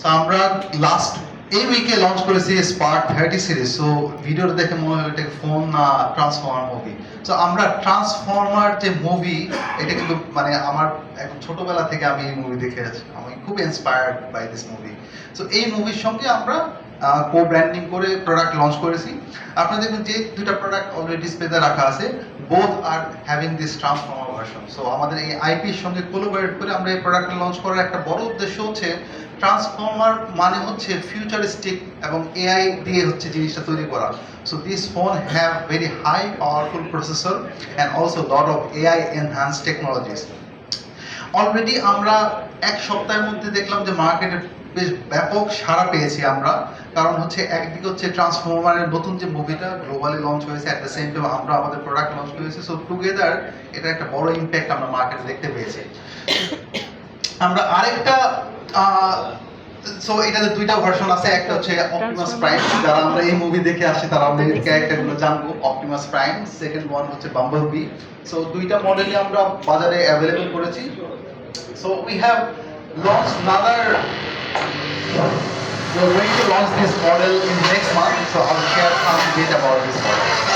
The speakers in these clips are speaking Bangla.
So, আমরা লাস্ট এই উইকে লঞ্চ করেছি স্পার্ক থার্টি সিরিজ সো ভিডিওটা দেখে মনে হলো এটা ফোন না ট্রান্সফর্মার মুভি সো আমরা ট্রান্সফর্মার যে মুভি এটা কিন্তু মানে আমার একদম ছোটবেলা থেকে আমি এই মুভি দেখে আছি। আমি খুব inspired by this movie so এই মুভির সঙ্গে আমরা কো ব্র্যান্ডিং করে প্রোডাক্ট লঞ্চ করেছি। আপনারা দেখুন যে দুটা প্রোডাক্ট অলরেডি ডিসপ্লেতে রাখা আছে। Both are having this transformer version so আমাদের এই আইপির সঙ্গে কোলাবোরেট করে আমরা এই প্রোডাক্টটা লঞ্চ করার একটা বড় উদ্দেশ্য হচ্ছে ট্রান্সফর্মার মানে হচ্ছে ফিউচারিস্টিক এবং এআই দিয়ে হচ্ছে জিনিসটা তৈরি করা। So this phone have very high powerful processor and also lot of AI enhance technologies already আমরা এক সপ্তাহের মধ্যে দেখলাম যে মার্কেটে বেশ ব্যাপক সাড়া পেয়েছি আমরা। কারণ হচ্ছে একদিকে হচ্ছে ট্রান্সফরমারের নতুন যে মুভিটা গ্লোবালি লঞ্চ হয়েছে অ্যাট দ্য সেম টাইম আমরা আমাদের প্রোডাক্ট লঞ্চ করেছি। সো টুগেদার এটা একটা বড় ইম্প্যাক্ট আমরা মার্কেটে দেখতে পেয়েছি। আমরা আরেকটা সো এটাতে দুইটা ভার্সন আছে একটা হচ্ছে অপটিমাস প্রাইম যারা আমরা এই মুভি দেখে আসি তারা আমরা এই ক্যারেক্টারগুলো জানব অপটিমাস প্রাইম সেকেন্ড ওয়ান হচ্ছে বাম্বল বি সো দুইটা মডেলই আমরা বাজারে অ্যাভেলেবল করেছি। So we have launch another we're going to launch this model in next month so i'll share some data about this model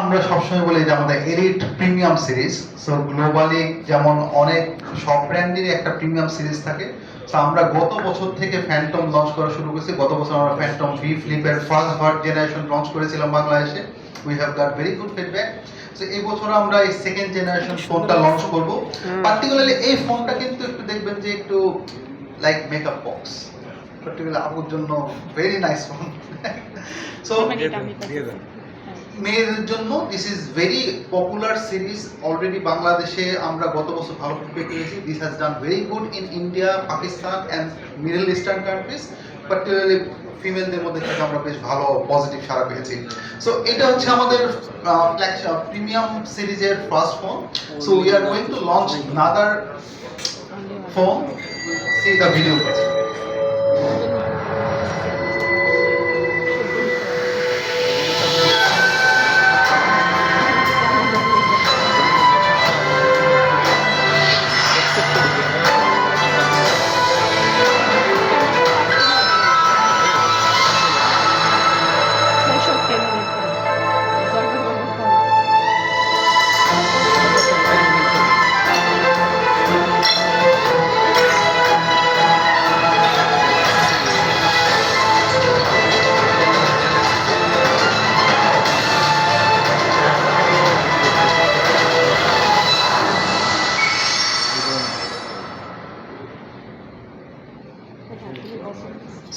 আমরা সবসময় বলি যে আমাদের elite premium series so globally যেমন অনেক সব ব্র্যান্ডেরই একটা প্রিমিয়াম সিরিজ থাকে। সো আমরা গত বছর থেকে ফ্যান্টম লঞ্চ করা শুরু করেছি। গত বছর আমরা ফ্যান্টম ভি ফ্লিপের ফার্স্ট ভার্ট জেনারেশন লঞ্চ করেছিলাম বাংলাদেশে। We have got very good feedback so এই বছর আমরা এই সেকেন্ড জেনারেশন ফোনটা লঞ্চ করব। পার্টিকুলারলি এই ফোনটা কিন্তু একটু দেখবেন যে একটু লাইক মেকআপ বক্স পার্টিকুলার আপুর জন্য ভেরি নাইস ফোন সো মেয়েদের জন্য this is very popular series already বাংলাদেশে আমরা গত বছর ভালো ফিডব্যাক পেয়েছি। This has done very good in India Pakistan and middle eastern countries particularly ফিমেলদের মধ্যে থেকে আমরা বেশ ভালো পজিটিভ সাড়া পেয়েছি। সো এটা হচ্ছে আমাদের প্রিমিয়াম সিরিজের first phone so we are going to launch another one. phone see the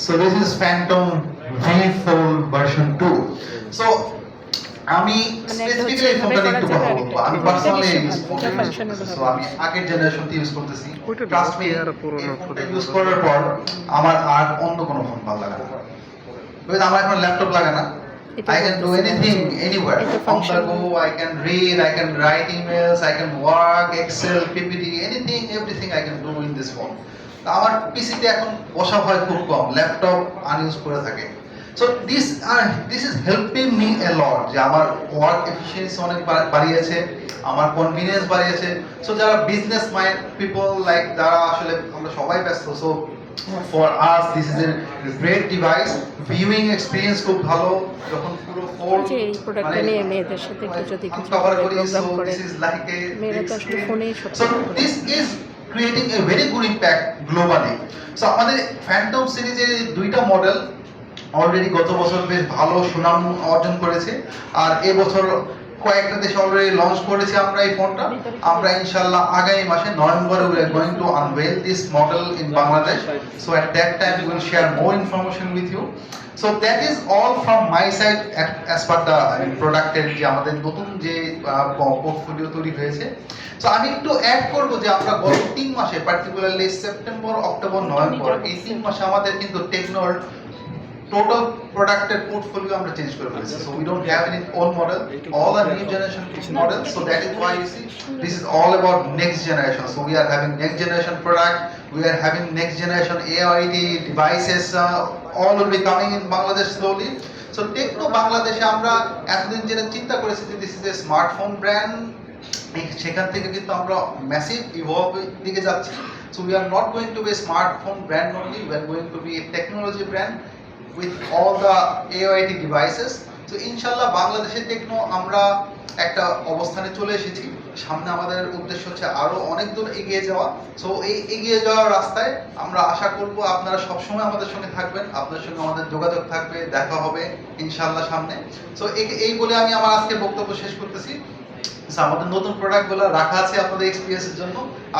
So this is Phantom V Fold version 2. So আমি মানে একটা স্পেসিফিক্যালি হচ্ছে ফোনটা এভাবে একটু করা কথা যাবে বলবো আরেকটা। আমি এটা পার্সোনালি বেশি ইউজ ভালো, এটা functional সো হবে। আমি আগের জেনারেশন ইউজ করতেছি ওইটা ট্রাস্ট মি আর পুরোনো ফোনে ইউজ করার পর আমার আর অন্য কোনো ফোন ভালো লাগে না Because আমার এখন ল্যাপটপ লাগে না এটা I can do বলতেছে। anything anywhere. এটা On the function. go, I can read, I can write emails, I can work, Excel, PPT, anything, everything I can do in this phone. আমার পিসিতে এখন বসা হয় খুব কম ল্যাপটপ আনইউজ করে থাকে। So this are this is helping me a lot যে আমার ওয়ার্ক এফিসিয়েন্সি অনেক বাড়িয়েছে আমার কনভিনিয়েন্স বাড়িয়েছে। সো যারা বিজনেস মাইন্ড পিপল লাইক যারা আসলে আমরা সবাই ব্যস্ত so for us this is a great device viewing experience খুব ভালো যখন পুরো ফোন যে এই প্রোডাক্টটা নিয়ে মেয়েদের সাথে একটু যদি কিছু কভার করি so this is like a মেয়েরা তো আসলে ফোনেই সব so this is creating a very good impact globally so আমাদের ফ্যান্টম সিরিজে দুইটা মডেল অলরেডি গত বছর বেশ ভালো সুনাম অর্জন করেছে। আর এবছর কয়েকটা দেশে অলরেডি লঞ্চ করেছি আমরা এই ফোনটা আমরা ইনশাল্লাহ আগামী মাসে নভেম্বরে we are going to unveil this model in Bangladesh so at that time we will share more information with you so that is all from my side as per the প্রোডাক্টের যে আমাদের নতুন যে পোর্টফোলিও তৈরি হয়েছে। সো আমি একটু অ্যাড করব যে আমরা গত তিন মাসে পার্টিকুলারলি সেপ্টেম্বর অক্টোবর নভেম্বর এই তিন মাসে আমাদের কিন্তু টেকনোর টোটাল প্রোডাক্টের পোর্টফোলিও আমরা চেঞ্জ করে ফেলেছি। So we don't have any old model all are new generation model so that is why you see this is all about next generation so we are having next generation product we are having next generation AIoT devices uh, all will be coming in Bangladesh slowly. So Tecno বাংলাদেশে আমরা এতদিন যেটা চিন্তা করেছি যে this is a smartphone brand সেখান থেকে কিন্তু আমরা ম্যাসিভ ইভলভ দিকে যাচ্ছি। So we are not going to be smartphone brand only we are going to be a technology brand with all the AIT devices তো ইনশাল্লাহ বাংলাদেশের টেকনো আমরা একটা অবস্থানে চলে এসেছি। সামনে আমাদের উদ্দেশ্য হচ্ছে আরও অনেক দূর এগিয়ে যাওয়া। সো এই এগিয়ে যাওয়ার রাস্তায় আমরা আশা করব আপনারা সবসময় আমাদের সঙ্গে থাকবেন। আপনাদের সঙ্গে আমাদের যোগাযোগ থাকবে, দেখা হবে ইনশাল্লাহ সামনে। সো এই বলে আমি আমার আজকে বক্তব্য শেষ করতেছি। আমাদের নতুন প্রোডাক্টগুলো রাখা আছে আপনাদের এক্সপিরিয়েন্সের জন্য।